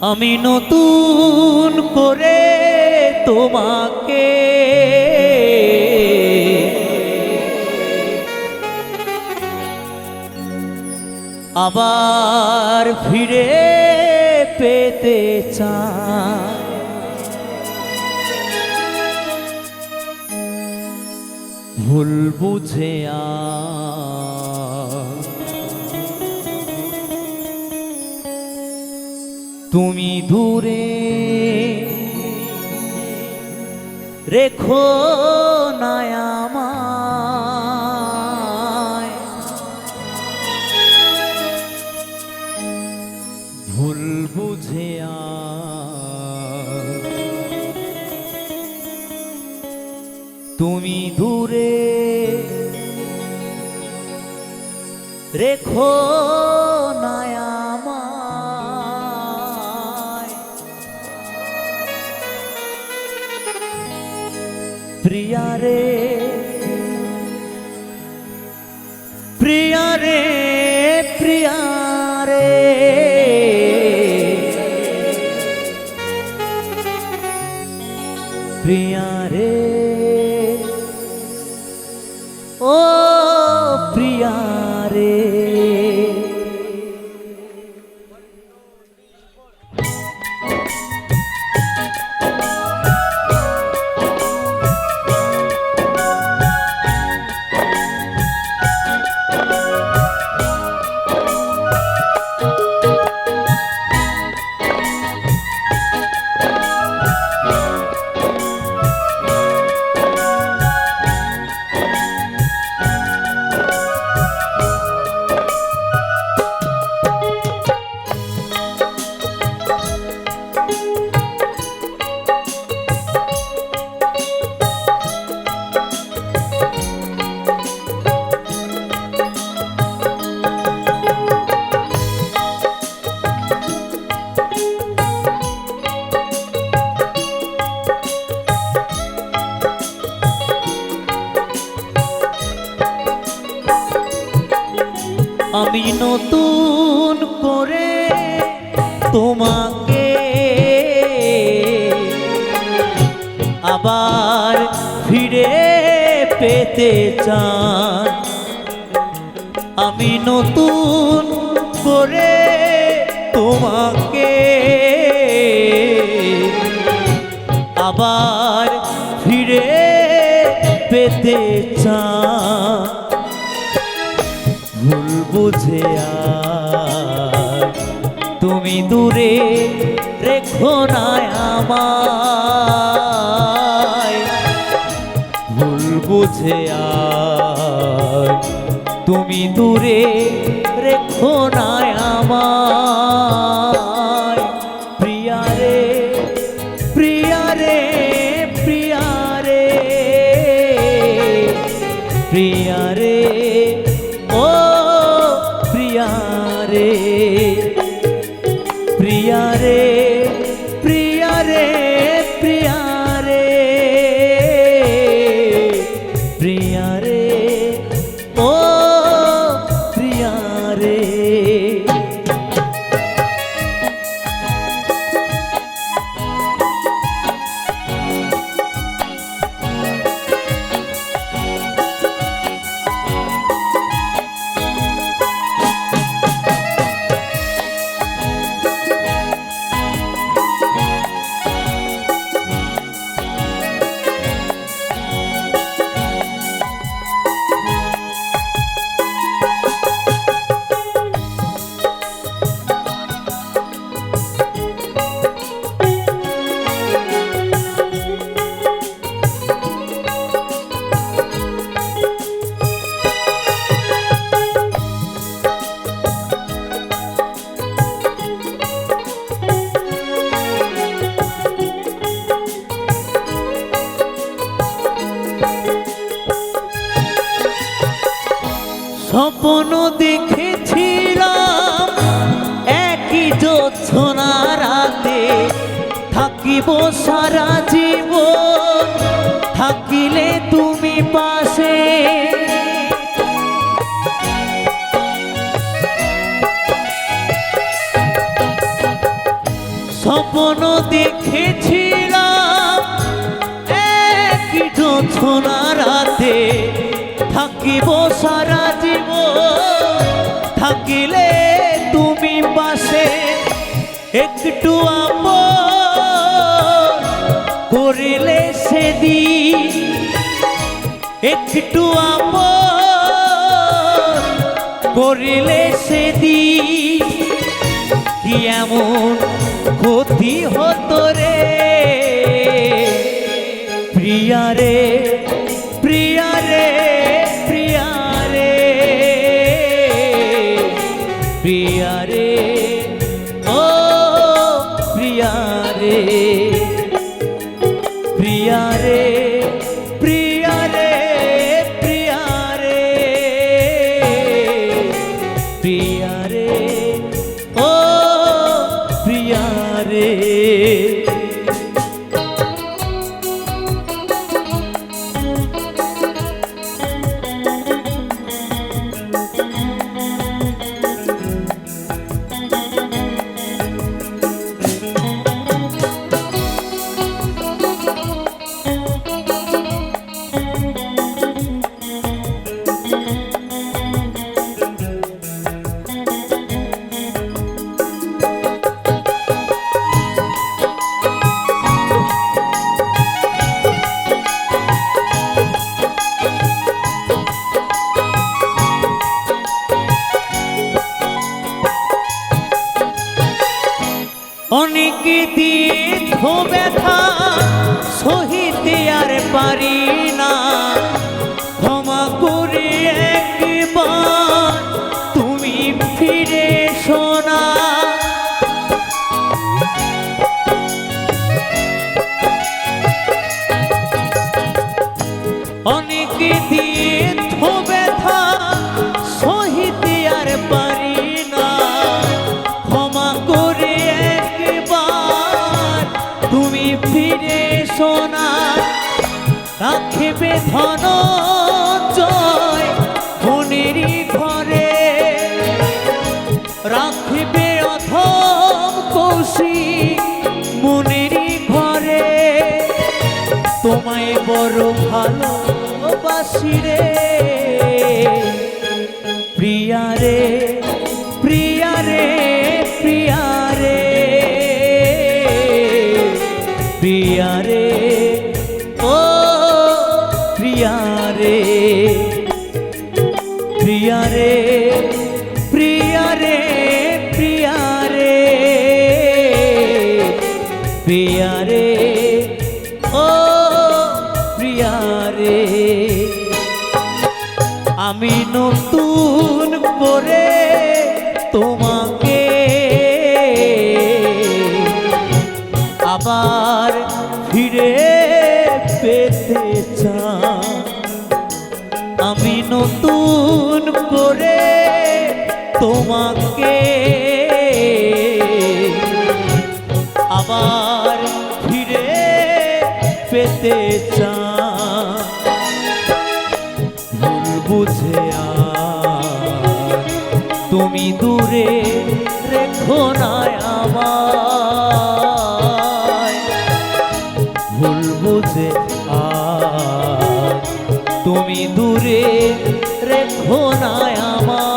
আমি নতুন করে তোমাকে। আবার ফিরে পেতে চাই। ভুল বুঝে আর তুমি দূরে রেখো না আমায়। ভুল বুঝে তুমি দূরে রেখো না নতুন করে তোমাকে আবার ফিরে পেতে চান। আমি নতুন করে তোমাকে আবার বুঝে তুমি দূরে রেখো না আমায়। ভুল বুঝে তুমি দূরে রেখো না আমায়। প্রিয়া রে প্রিয়া রে প্রিয়া রে। প্রিয়া রে স্বপ্ন দেখেছিলাম। একই যোৎসনা রাতে থাকিব সারা জীবন। থাকিলে তুমি পাশে। স্বপ্ন দেখেছিলাম। একই জোছনা রাতে থাকিব থাকিলে তুমি পাশে একটু আপন করিলে সেদি একটু আপন করিলে সেদি কি এমন ক্ষতি হতো রে? প্রিয়া রে, প্রিয়া প্রিয়া রে। অনেক দিন ব্যথা সহিতে আর পারি রাখবে ধন জয় মনেরই ঘরে। রাখিবে অথম কৌশি মনেরই ঘরে। তোমায় বড় ভালোবাসি রে। প্রিয়া রে ও প্রিয়ারে আমি নতুন করে পেতে ভুল বুঝে তুমি দূরে রেখো না আমায়। ভুল বুঝে তুমি দূরে রেখো না আমায়।